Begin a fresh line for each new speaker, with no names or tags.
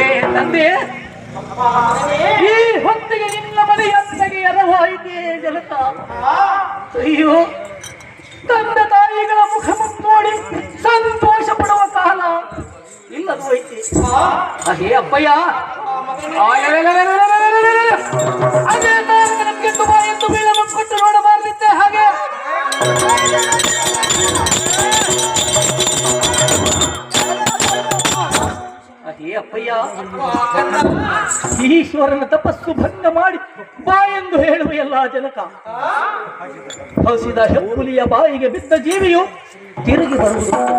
ಏ, ತಂದೆ. ಈ ಹೊತ್ತಿಗೆ ನಿನ್ನ ಮನೆಯ ಅತ್ತೆಗೆ ಎರವಾಯಿತೇ ಜಲತ ಅಯ್ಯೋ, ತಂದೆ ತಾಯಿಗಳ ಮುಖವನ್ನು ನೋಡಿ ಸಂತೋಷ ಪಡುವ ಕಾಲ ಇಲ್ಲದು ಹೋಯ್ತಿ. ಅಹೇ, ಅಪ್ಪಯ್ಯ. ಅದೇ ನಾನು ನನಗೆ ದುಬಾಯ್ ಎಂದು ಬೀಳಬೇಕು ನೋಡಬಾರದಿದ್ದೆ ಹಾಗೆ. ಈಶ್ವರನ ತಪಸ್ಸು ಭಂಗ ಮಾಡಿ ಬಾ ಎಂದು ಹೇಳುವ ಎಲ್ಲ ಜನಕ. ಹಸಿದ ಹೆಪ್ಪುಲಿಯ ಬಾಯಿಗೆ ಬಿದ್ದ ಜೀವಿಯು ತಿರುಗಿ ಬರುವುದು.